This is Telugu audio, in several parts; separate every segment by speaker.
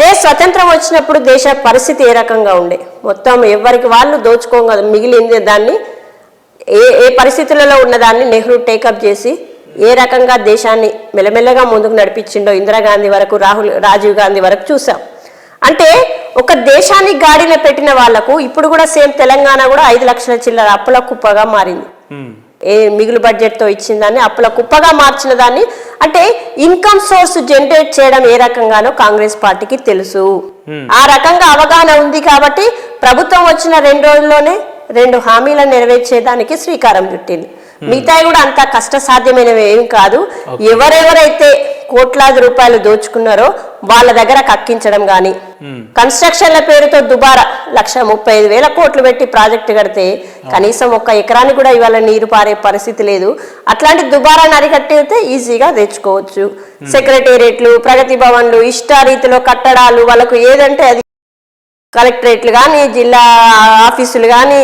Speaker 1: అదే స్వతంత్రం వచ్చినప్పుడు దేశ పరిస్థితి ఏ రకంగా ఉండే? మొత్తం ఎవరికి వాళ్ళు దోచుకోగా మిగిలింది దాన్ని ఏ ఏ పరిస్థితులలో ఉన్నదాన్ని నెహ్రూ టేకప్ చేసి ఏ రకంగా దేశాన్ని మెల్లమెల్లగా ముందుకు నడిపించిండో ఇందిరాగాంధీ వరకు రాహుల్ రాజీవ్ గాంధీ వరకు చూసాం. అంటే ఒక దేశాన్ని గాడిలో పెట్టిన వాళ్ళకు ఇప్పుడు కూడా సేమ్ తెలంగాణ కూడా ఐదు లక్షల చిల్లర అప్పుల కుప్పగా మారింది. ఏ మిగులు బడ్జెట్తో ఇచ్చిన దాన్ని అప్పుల కుప్పగా మార్చిన దాన్ని అంటే ఇన్కమ్ సోర్స్ జనరేట్ చేయడం ఏ రకంగానో కాంగ్రెస్ పార్టీకి తెలుసు. ఆ రకంగా అవగాహన ఉంది కాబట్టి ప్రభుత్వం వచ్చిన రెండు రోజుల్లోనే రెండు హామీలను నెరవేర్చేదానికి శ్రీకారం చుట్టింది. మిగతాయి కూడా అంత కష్ట సాధ్యమైనవి ఏం కాదు. ఎవరెవరైతే కోట్లాది రూపాయలు దోచుకున్నారో వాళ్ళ దగ్గర కక్కించడం కానీ కన్స్ట్రక్షన్ల పేరుతో దుబారా లక్ష ముప్పై ఐదు వేల కోట్లు పెట్టి ప్రాజెక్టు కడితే కనీసం ఒక్క ఎకరానికి కూడా ఇవాళ నీరు పారే పరిస్థితి లేదు. అట్లాంటి దుబారాన్ని అరికట్టితే ఈజీగా తెచ్చుకోవచ్చు. సెక్రటేరియట్లు ప్రగతి భవన్లు ఇష్టారీతిలో కట్టడాలు వాళ్ళకు ఏదంటే అది కలెక్టరేట్లు కానీ జిల్లా ఆఫీసులు కానీ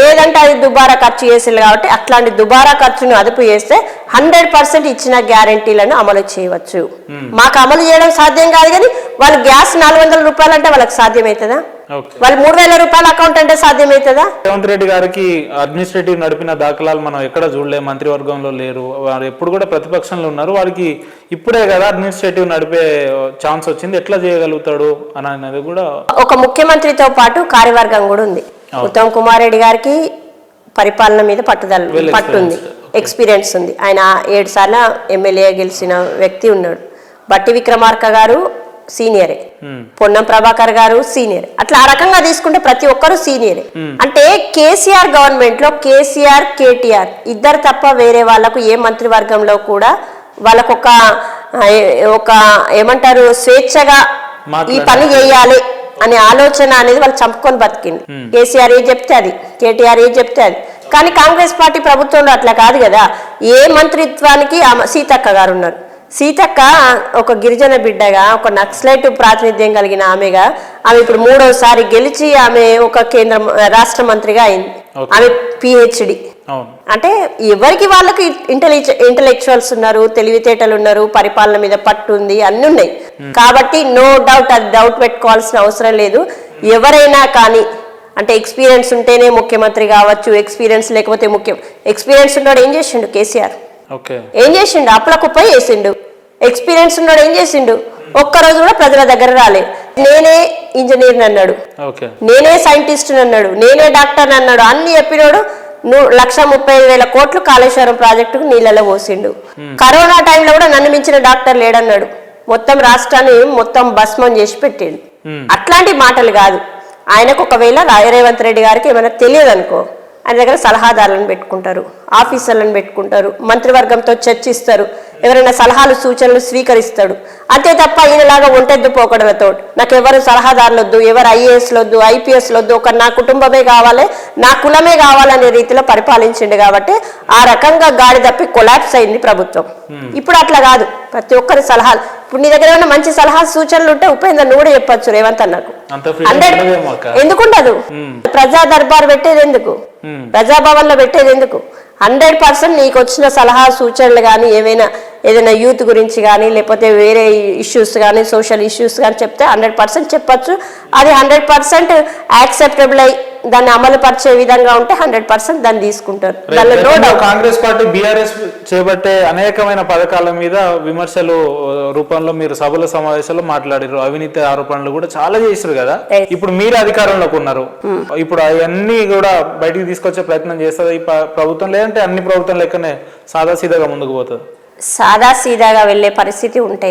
Speaker 1: ఏదంటే అది దుబారా ఖర్చు చేసేది కాబట్టి అట్లాంటి దుబారా ఖర్చును అదుపు చేస్తే హండ్రెడ్ పర్సెంట్ ఇచ్చిన గ్యారంటీలను అమలు చేయవచ్చు. మాకు అమలు చేయడం సాధ్యం కాదు కానీ వాళ్ళు గ్యాస్ నాలుగు వందల రూపాయలు అంటే వాళ్ళకి సాధ్యమవుతుందా? వాళ్ళు మూడు వేల రూపాయల అకౌంట్ అంటే సాధ్యమవుతుందా
Speaker 2: రేవంత్ రెడ్డి గారికి అడ్మినిస్ట్రేటివ్ నడిపిన దాఖలాలు మనం ఎక్కడ చూడలే. మంత్రివర్గంలో లేరు. వారు ఎప్పుడు కూడా ప్రతిపక్షంలో ఉన్నారు. వారికి ఇప్పుడే కదా అడ్మినిస్ట్రేటివ్ నడిపే ఛాన్స్ వచ్చింది. ఎట్లా చేయగలుగుతాడు అని అనేది కూడా
Speaker 1: ఒక ముఖ్యమంత్రితో పాటు కార్యవర్గం కూడా ఉంది. ఉత్తమ్ కుమార్ రెడ్డి గారికి పరిపాలన మీద పట్టుదల పట్టుంది. ఎక్స్పీరియన్స్ ఉంది. ఆయన ఏడు సార్లు ఎమ్మెల్యే గెలిచిన వ్యక్తి ఉన్నాడు. బట్టి విక్రమార్క గారు సీనియరే. పొన్నం ప్రభాకర్ గారు సీనియర్. అట్లా ఆ రకంగా తీసుకుంటే ప్రతి ఒక్కరు సీనియరే. అంటే కేసీఆర్ గవర్నమెంట్లో కేసీఆర్ కేటీఆర్ ఇద్దరు తప్ప వేరే వాళ్ళకు ఏ మంత్రివర్గంలో కూడా వాళ్ళకు ఒక ఏమంటారు స్వేచ్ఛగా ఈ పని చేయాలి అనే ఆలోచన అనేది వాళ్ళు చంపుకొని బతికింది. కేసీఆర్ ఏ చెప్తే అది కేటీఆర్ ఏ చెప్తే అది. కానీ కాంగ్రెస్ పార్టీ ప్రభుత్వంలో అట్లా కాదు కదా. ఏ మంత్రిత్వానికి సీతక్క గారు ఉన్నారు. సీతక్క ఒక గిరిజన బిడ్డగా ఒక నక్సలైట్ ప్రాతినిధ్యం కలిగిన ఆమెగా ఆమె ఇప్పుడు మూడోసారి గెలిచి ఆమె ఒక కేంద్ర రాష్ట్ర మంత్రిగా అయింది. ఆమె పిహెచ్డి. అంటే ఎవరికి వాళ్ళకి ఇంటెలిజ ఇంటలెక్చువల్స్ ఉన్నారు తెలివితేటలు ఉన్నారు పరిపాలన మీద పట్టు ఉంది అన్ని ఉన్నాయి. కాబట్టి నో డౌట్ అది డౌట్ పెట్టుకోవాల్సిన అవసరం లేదు. ఎవరైనా కానీ అంటే ఎక్స్పీరియన్స్ ఉంటేనే ముఖ్యమంత్రి కావచ్చు ఎక్స్పీరియన్స్ లేకపోతే ముఖ్యం ఎక్స్పీరియన్స్ ఉన్నాడు ఏం చేసిండు కేసీఆర్? ఏం చేసిండు? అప్పుల కుప్ప చేసిండు. ఎక్స్పీరియన్స్ ఉన్నాడు ఏం చేసిండు? ఒక్కరోజు కూడా ప్రజల దగ్గర రాలే. నేనే ఇంజనీర్ అన్నాడు. నేనే సైంటిస్ట్ అన్నాడు. నేనే డాక్టర్ అన్నాడు. అన్ని చెప్పినోడు నువ్వు లక్ష ముప్పై ఐదు వేల కోట్లు కాళేశ్వరం ప్రాజెక్టుకు నీళ్ళలో పోసిండు. కరోనా టైంలో కూడా నన్ను మించిన డాక్టర్ లేడన్నాడు. మొత్తం రాష్ట్రాన్ని మొత్తం భస్మం చేసి పెట్టిండు. అట్లాంటి మాటలు కాదు. ఆయనకు ఒకవేళ రేవంత్ రెడ్డి గారికి ఏమైనా తెలియదు అనుకో ఆయన దగ్గర సలహాదారులను పెట్టుకుంటారు ఆఫీసర్లను పెట్టుకుంటారు మంత్రివర్గంతో చర్చిస్తారు. ఎవరైనా సలహాలు సూచనలు స్వీకరిస్తాడు. అంతే తప్ప ఈయనలాగా ఒంటెద్దు పోకడలతో నాకు ఎవరు సలహాదారులు వద్దు ఎవరు ఐఏఎస్లు వద్దు ఐపీఎస్లు వద్దు ఒక నా కుటుంబమే కావాలి నా కులమే కావాలనే రీతిలో పరిపాలించిండు కాబట్టి ఆ రకంగా గాడి తప్పి కొలాప్స్ అయింది ప్రభుత్వం. ఇప్పుడు అట్లా కాదు. ప్రతి ఒక్కరి సలహాలు. ఇప్పుడు నీ దగ్గర ఏమైనా మంచి సలహా సూచనలు ఉంటే ఉపేందర్ నువ్వు కూడా చెప్పొచ్చు రేవంత్ అన్నకు. హండ్రెడ్ ఎందుకుండదు? ప్రజా దర్బార్ పెట్టేది ఎందుకు. ప్రజాభవన్లో పెట్టేది ఎందుకు? హండ్రెడ్ పర్సెంట్ నీకు వచ్చిన సలహా సూచనలు కానీ ఏవైనా ఏదైనా యూత్ గురించి కానీ లేకపోతే వేరే ఇష్యూస్ కానీ సోషల్ ఇష్యూస్ కానీ చెప్తే హండ్రెడ్ పర్సెంట్ చెప్పొచ్చు. అది హండ్రెడ్ పర్సెంట్ యాక్సెప్టబుల్ అయి దాన్ని అమలు పరిచే విధంగా ఉంటే హండ్రెడ్ పర్సెంట్ దాన్ని తీసుకుంటారు. దానిలో నో
Speaker 2: కాంగ్రెస్ పార్టీ బీఆర్ఎస్ చేపట్టే అనేకమైన పథకాల మీద విమర్శలు రూపంలో మీరు సభల సమావేశాల్లో మాట్లాడారు అవినీతి ఆరోపణలు కూడా చాలా చేశారు కదా. ఇప్పుడు మీరు అధికారంలోకి ఉన్నారు. ఇప్పుడు అవన్నీ కూడా బయటికి తీసుకొచ్చే ప్రయత్నం చేస్తుంది ఈ ప్రభుత్వం లేదంటే అన్ని ప్రభుత్వం లెక్కనే సాదాసీదాగా ముందుకు పోతుంది.
Speaker 1: సాదా సీదాగా వెళ్ళే పరిస్థితి ఉంటే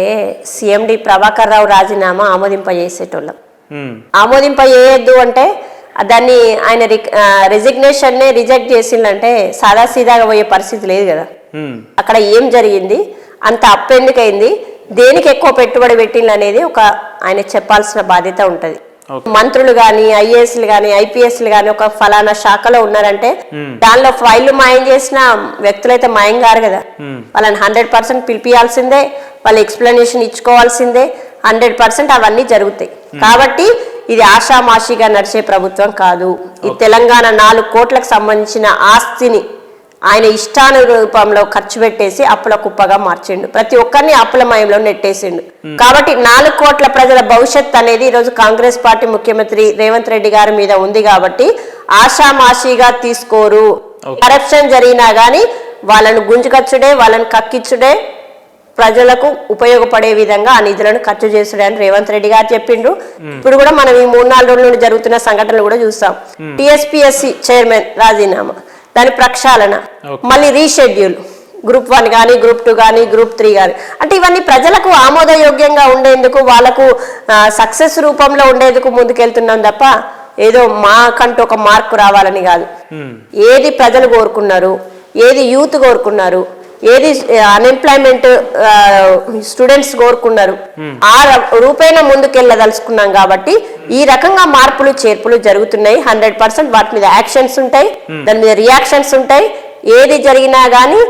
Speaker 1: సీఎండి ప్రభాకర్ రావు రాజీనామా ఆమోదింపజేసేటోళ్ళం.
Speaker 2: ఉమ్,
Speaker 1: ఆమోదింప చేయొద్దు అంటే దాన్ని ఆయన రెసిగ్నేషన్ నే రిజెక్ట్ చేసిందంటే సాదా సీదాగా పోయే పరిస్థితి లేదు కదా. అక్కడ ఏం జరిగింది? అంత అప్పు ఎందుకైంది దేనికి ఎక్కువ పెట్టుబడి పెట్టింది అనేది ఒక ఆయన చెప్పాల్సిన బాధ్యత ఉంటది. మంత్రులు గాని ఐఏఎస్లు గాని ఐపీఎస్లు గాని ఒక ఫలానా శాఖలో ఉన్నారంటే దానిలో ఫైళ్ళు మాయం చేసిన వ్యక్తులైతే మాయం గారు కదా వాళ్ళని హండ్రెడ్ పర్సెంట్ పిలిపియాల్సిందే వాళ్ళ ఎక్స్ప్లెనేషన్ ఇచ్చుకోవాల్సిందే హండ్రెడ్ పర్సెంట్ అవన్నీ జరుగుతాయి. కాబట్టి ఇది ఆషామాషిగా నడిచే ప్రభుత్వం కాదు. ఈ తెలంగాణ నాలుగు కోట్లకు సంబంధించిన ఆస్తిని ఆయన ఇష్టానురూపంలో ఖర్చు పెట్టేసి అప్పుల కుప్పగా మార్చిండు. ప్రతి ఒక్కరిని అప్పులమయంలో నెట్టేసిండు. కాబట్టి నాలుగు కోట్ల ప్రజల భవిష్యత్ అనేది ఈరోజు కాంగ్రెస్ పార్టీ ముఖ్యమంత్రి రేవంత్ రెడ్డి గారి మీద ఉంది కాబట్టి ఆషామాషిగా తీసుకోరు. కరప్షన్ జరిగినా గానీ వాళ్ళను గుంజుకచ్చుడే వాళ్ళని కక్కిచ్చుడే ప్రజలకు ఉపయోగపడే విధంగా ఆ నిధులను ఖర్చు చేసుడే అని రేవంత్ రెడ్డి గారు చెప్పిండ్రు. ఇప్పుడు కూడా మనం ఈ మూడు నాలుగు రోజుల నుండి జరుగుతున్న సంఘటనలు కూడా చూస్తాం. టిఎస్పిఎస్సి చైర్మన్ రాజీనామా. దాని ప్రక్షాళన మళ్ళీ రీషెడ్యూల్ గ్రూప్ వన్ కానీ గ్రూప్ టూ కానీ గ్రూప్ త్రీ కానీ అంటే ఇవన్నీ ప్రజలకు ఆమోదయోగ్యంగా ఉండేందుకు వాళ్ళకు సక్సెస్ రూపంలో ఉండేందుకు ముందుకెళ్తున్నాం తప్ప ఏదో మాకంటూ ఒక మార్కు రావాలని కాదు.
Speaker 2: ఉమ్,
Speaker 1: ఏది ప్రజలు కోరుకున్నారు ఏది యూత్ కోరుకున్నారు ఏది అన్ఎంప్లాయ్మెంట్ స్టూడెంట్స్ కోరుకున్నారు. ఆ ర- రూపేణ ముందుకెళ్ళదలుచుకున్నాం కాబట్టి ఈ రకంగా మార్పులు చేర్పులు జరుగుతున్నాయి. హండ్రెడ్ పర్సెంట్ వాటి మీద యాక్షన్స్ ఉంటాయి. దాని మీద రియాక్షన్స్ ఉంటాయి. ఏది జరిగినా గానీ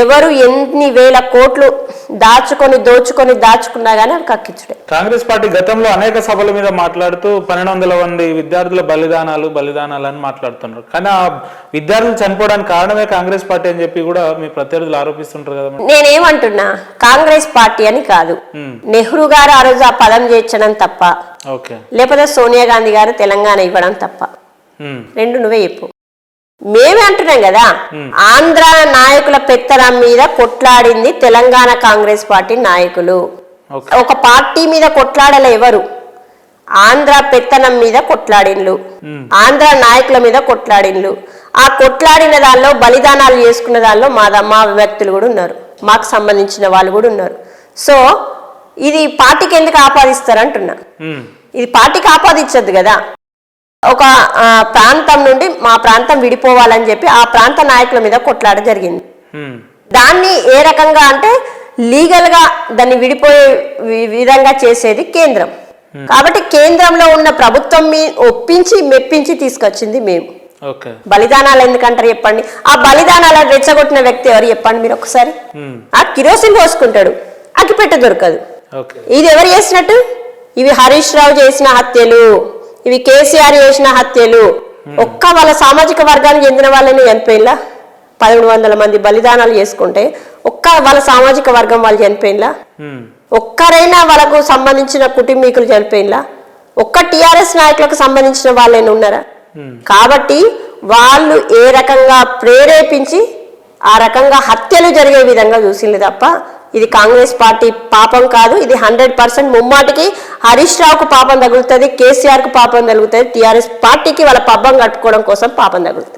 Speaker 1: ఎవరు ఎన్ని వేల కోట్లు దాచుకొని దోచుకొని దాచుకున్నా గానీ అవి కక్కించుడే.
Speaker 2: కాంగ్రెస్ పార్టీ గతంలో అనేక సభల మీద మాట్లాడుతూ పన్నెండు వందల మంది విద్యార్థుల బలిదానాలు బలిదానాలు అని మాట్లాడుతున్నారు. కానీ ఆ విద్యార్థులు చనిపోవడానికి కారణమే కాంగ్రెస్ పార్టీ అని చెప్పి కూడా మీ ప్రత్యర్థులు ఆరోపిస్తుంటారు కదా.
Speaker 1: నేనేమంటున్నా కాంగ్రెస్ పార్టీ అని కాదు. నెహ్రూ గారు ఆ రోజు ఆ పదం చేర్చడం తప్ప
Speaker 2: ఓకే.
Speaker 1: లేకపోతే సోనియా గాంధీ గారు తెలంగాణ ఇవ్వడం తప్ప. రెండు నువ్వే చెప్పు. మేమే అంటున్నాం కదా ఆంధ్ర నాయకుల పెత్తనం మీద కొట్లాడింది తెలంగాణ కాంగ్రెస్ పార్టీ నాయకులు. ఒక పార్టీ మీద కొట్లాడలే ఎవరు? ఆంధ్ర పెత్తనం మీద కొట్లాడిన్లు ఆంధ్ర నాయకుల మీద కొట్లాడిన్లు ఆ కొట్లాడిన దానిలో బలిదానాలు చేసుకున్న దానిలో మా మా వ్యక్తులు కూడా ఉన్నారు. మాకు సంబంధించిన వాళ్ళు కూడా ఉన్నారు. సో ఇది పార్టీకి ఎందుకు ఆపాదిస్తారంటున్నా
Speaker 2: ఉమ్,
Speaker 1: ఇది పార్టీకి ఆపాదించద్దు కదా. ఒక ప్రాంతం నుండి మా ప్రాంతం విడిపోవాలని చెప్పి ఆ ప్రాంత నాయకుల మీద కొట్లాడ జరిగింది. దాన్ని ఏ రకంగా అంటే లీగల్గా దాన్ని విడిపోయే విధంగా చేసేది కేంద్రం. కాబట్టి కేంద్రంలో ఉన్న ప్రభుత్వం మీ ఒప్పించి మెప్పించి తీసుకొచ్చింది మేము. బలిదానాలు ఎందుకంటారు చెప్పండి? ఆ బలిదానాలను రెచ్చగొట్టిన వ్యక్తి ఎవరు చెప్పండి మీరు ఒకసారి? ఆ కిరోసిన్ పోసుకుంటాడు. అగ్గిపెట్టె దొరకదు. ఇది ఎవరు చేసినట్టు? ఇవి హరీష్ రావు చేసిన హత్యలు. ఇవి కేసీఆర్ చేసిన హత్యలు. ఒక్క వాళ్ళ సామాజిక వర్గానికి చెందిన వాళ్ళని చనిపోయిలా పదమూడు వందల మంది బలిదానాలు చేసుకుంటే ఒక్క వాళ్ళ సామాజిక వర్గం వాళ్ళు చనిపోయిలా
Speaker 2: ఉమ్,
Speaker 1: ఒక్కరైనా వాళ్ళకు సంబంధించిన కుటుంబీకులు చనిపోయిలా ఒక్క టిఆర్ఎస్ నాయకులకు సంబంధించిన వాళ్ళైనా ఉన్నారా? కాబట్టి వాళ్ళు ఏ రకంగా ప్రేరేపించి ఆ రకంగా హత్యలు జరిగే విధంగా చూసింది తప్ప ఇది కాంగ్రెస్ పార్టీ పాపం కాదు ఇది హండ్రెడ్ పర్సెంట్ ముమ్మాటికి హరీష్ రావుకు పాపం తగులుతుంది కేసీఆర్కు పాపం తగులుతుంది టీఆర్ఎస్ పార్టీకి వాళ్ళ పబ్బం కట్టుకోవడం కోసం పాపం తగులుతుంది.